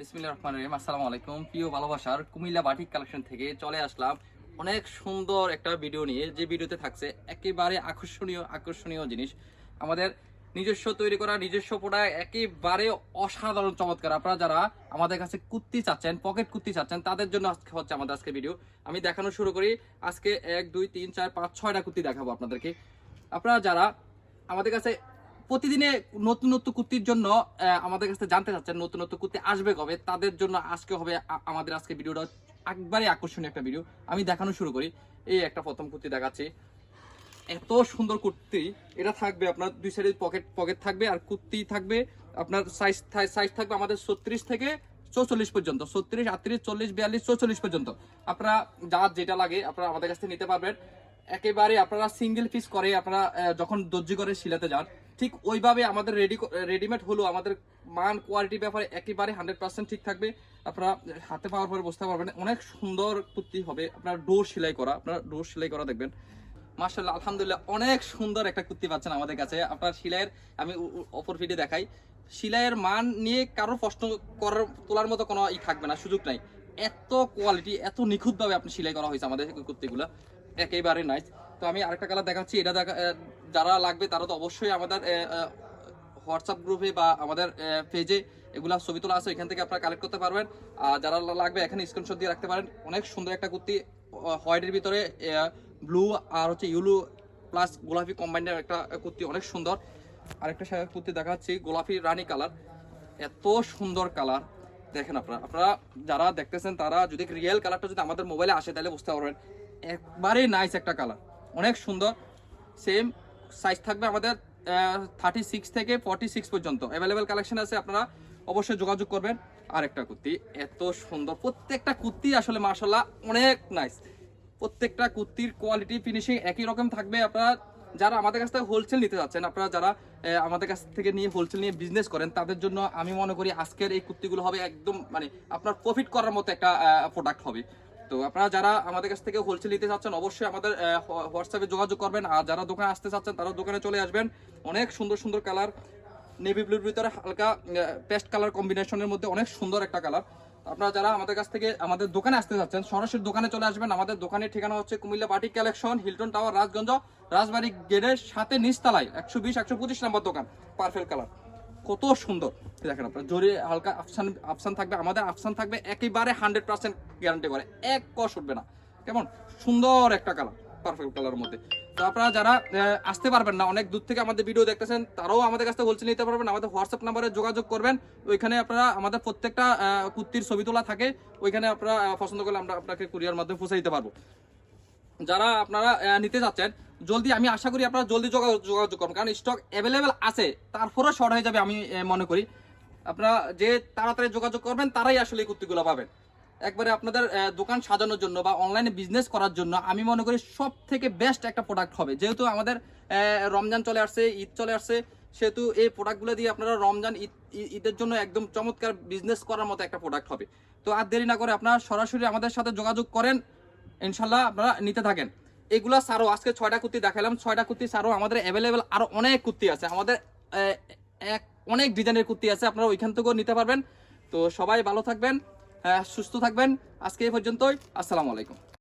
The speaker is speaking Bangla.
বিসমিল্লাহির রহমানির রহিম। আসসালামু আলাইকুম। প্রিয় ভালোবাসার কুমিল্লা কালেকশন থেকে চলে আসলাম অনেক সুন্দর একটা ভিডিও নিয়ে। যে ভিডিওতে থাকছে একেবারে আকর্ষণীয় আকর্ষণীয় জিনিস। আমাদের নিজস্ব তৈরি করা, নিজস্ব একেবারে অসাধারণ, চমৎকার। আপনারা যারা আমাদের কাছে কুর্তি চাচ্ছেন পকেট কুর্তি চাচ্ছেন, তাদের জন্য আজকে হচ্ছে আমাদের আজকে ভিডিও আমি দেখানো শুরু করি। আজকে এক, দুই, তিন, চার, পাঁচ, ছয়টা কুর্তি দেখাবো আপনাদেরকে। আপনারা যারা আমাদের কাছে প্রতিদিনে নতুন নতুন কুর্তির জন্য আমাদের কাছে জানতে চাচ্ছেন নতুন নতুন কুর্তি আসবে কবে। তাদের জন্য আজকে হবে আমাদের আজকে ভিডিওটা একবারে আকর্ষণীয় একটা ভিডিও। আমি দেখানো শুরু করি। এই একটা প্রথম কুর্তি দেখাচ্ছি। এত সুন্দর কুর্তি। এটা থাকবে আপনার দুই সাইডে পকেট পকেট থাকবে আর কুর্তি থাকবে আপনার সাইজ সাইজ থাকবে আমাদের ছত্রিশ থেকে চৌচল্লিশ পর্যন্ত। ছত্রিশ, আটত্রিশ, চল্লিশ, বিয়াল্লিশ, চৌচল্লিশ পর্যন্ত। আপনারা যার যেটা লাগে আপনারা আমাদের কাছ থেকে নিতে পারবেন। একেবারে আপনারা সিঙ্গেল পিস করে আপনারা যখন দর্জি করে শিলাতে যান ঠিক ওইভাবে আমাদের রেডি রেডিমেড হলো, আমাদের মান কোয়ালিটি ব্যাপারে একেবারে হান্ড্রেড পার্সেন্ট ঠিক থাকবে। আপনারা হাতে পাওয়ার পরে বুঝতে পারবেন, অনেক সুন্দর কুর্তি হবে। আপনার ডোর সেলাই করা, আপনার ডোর সেলাই করা দেখবেন। মার্শাল্লাহ আলহামদুলিল্লাহ, অনেক সুন্দর একটা কুর্তি পাচ্ছেন আমাদের কাছে। আপনার সিলাইয়ের, আমি অপর ভিডিও দেখাই। সিলাইয়ের মান নিয়ে কারও প্রশ্ন করার, তোলার মতো কোনো ই থাকবে না, সুযোগ নাই। এত কোয়ালিটি এত নিখুঁতভাবে আপনি সেলাই করা হয়েছে আমাদের কুর্তিগুলো। একেবারে নাইস তো আমি আরেকটা কালার দেখাচ্ছি, এটা দেখা যারা লাগবে তারা তো অবশ্যই আমাদের হোয়াটসঅ্যাপ গ্রুপে বা আমাদের পেজে এগুলা ছবি তোলা আছে, এখান থেকে আপনারা কালেক্ট করতে পারবেন। আর যারা লাগবে, এখানে স্ক্রিনশট দিয়ে রাখতে পারেন। অনেক সুন্দর একটা কুর্তি হোয়াইটের ভিতরে ব্লু আর হচ্ছে ইউলু প্লাস গোলাপি কম্বাইন্ডের একটা কুর্তি, অনেক সুন্দর। আরেকটা কুর্তি দেখাচ্ছি, গোলাপি রানি কালার এত সুন্দর কালার দেখেন আপনারা আপনারা যারা দেখতেছেন তারা যদি রিয়েল কালারটা যদি আমাদের মোবাইলে আসে, তাহলে বুঝতে পারবেন। একবারেই নাইস একটা কালার অনেক সুন্দর। সেম সাইজ থাকবে আমাদের থার্টি সিক্স থেকে ফর্টি সিক্স পর্যন্ত। অ্যাভেলেবেল কালেকশন আছে, আপনারা অবশ্যই যোগাযোগ করবেন। আর একটা কুর্তি, এত সুন্দর। প্রত্যেকটা কুর্তি আসলে মার্শাল্লাহ অনেক নাইস প্রত্যেকটা কুর্তির কোয়ালিটি ফিনিশিং একই রকম থাকবে। আপনারা যারা আমাদের কাছ থেকে হোলসেল নিতে যাচ্ছেন, আপনারা যারা আমাদের কাছ থেকে নিয়ে হোলসেল নিয়ে বিজনেস করেন, তাদের জন্য আমি মনে করি আজকের এই কুর্তিগুলো হবে একদম মানে আপনার প্রফিট করার মতো একটা প্রোডাক্ট হবে। তো আপনারা যারা আমাদের কাছ থেকে হোলসেল নিতে চাচ্ছেন, অবশ্যই আমাদের হোয়াটসঅ্যাপে যোগাযোগ করবেন। আর যারা দোকানে আসতে চাচ্ছেন তারা দোকানে চলে আসবেন। অনেক সুন্দর সুন্দর কালার নেভি ব্লুর ভিতরে হালকা পেস্ট কালার কম্বিনেশনের মধ্যে অনেক সুন্দর একটা কালার আপনারা যারা আমাদের কাছ থেকে, আমাদের দোকানে আসতে যাচ্ছেন সরাসরি দোকানে চলে আসবেন। আমাদের দোকানের ঠিকানা হচ্ছে Cumilla batik collection, Hilton tower, Rajganj, Rajbari গেটের সাথে নিচতলায়, একশো বিশ, একশো পঁচিশ নম্বর দোকান, পারফেক্ট কালার কত সুন্দর। দেখেন আপনার, জোরে হালকা আফসান আফসান থাকবে, আমাদের আফসান থাকবে একেবারে হান্ড্রেড পার্সেন্ট গ্যারান্টি করে। এক কষ উঠবে না। কেমন? সুন্দর একটা কালার পারফেক্ট কালারের মধ্যে। তো আপনারা যারা আসতে পারবেন না, অনেক দূর থেকে আমাদের ভিডিও দেখতেছেন, তারাও আমাদের কাছ হোলসেল নিতে পারবেন, আমাদের হোয়াটসঅ্যাপ নাম্বারে যোগাযোগ করবেন। ওইখানে আপনারা, আমাদের প্রত্যেকটা কুর্তির ছবি তোলা থাকে, ওইখানে আপনারা পছন্দ করলে আমরা আপনাকে কুরিয়ার মাধ্যমে পৌঁছে দিতে পারব। যারা আপনারা নিতে যাচ্ছেন জলদি, আমি আশা করি আপনারা জলদি যোগা- যোগাযোগ করুন। কারণ স্টক অ্যাভেলেবেল আছে, তারপরেও শর্ট হয়ে যাবে আমি মনে করি। আপনারা যে তাড়াতাড়ি যোগাযোগ করবেন, তারাই আসলে এই কুর্তিগুলো পাবেন। একবারে আপনাদের দোকান সাজানোর জন্য বা অনলাইনে বিজনেস করার জন্য আমি মনে করি সব থেকে বেস্ট একটা প্রোডাক্ট হবে। যেহেতু আমাদের রমজান চলে আসছে, ঈদ চলে আসছে, সেহেতু এই প্রোডাক্টগুলো দিয়ে আপনারা রমজান, ঈদ ঈদের জন্য একদম চমৎকার বিজনেস করার মতো একটা প্রোডাক্ট হবে। তো আর দেরি না করে আপনারা সরাসরি আমাদের সাথে যোগাযোগ করেন। ইনশাল্লাহ আপনারা নিতে থাকেন। এগুলা সারও আজকে ছয়টা কুর্তি দেখালাম ছয়টা কুর্তি সারও আমাদের অ্যাভেলেবেল আরও অনেক কুর্তি আছে আমাদের এক অনেক ডিজাইনের কুর্তি আছে আপনারা ওইখান থেকেও নিতে পারবেন। তো সবাই ভালো থাকবেন আহ, সুস্থ থাকবেন আজকে এই পর্যন্তই আসসালামু আলাইকুম।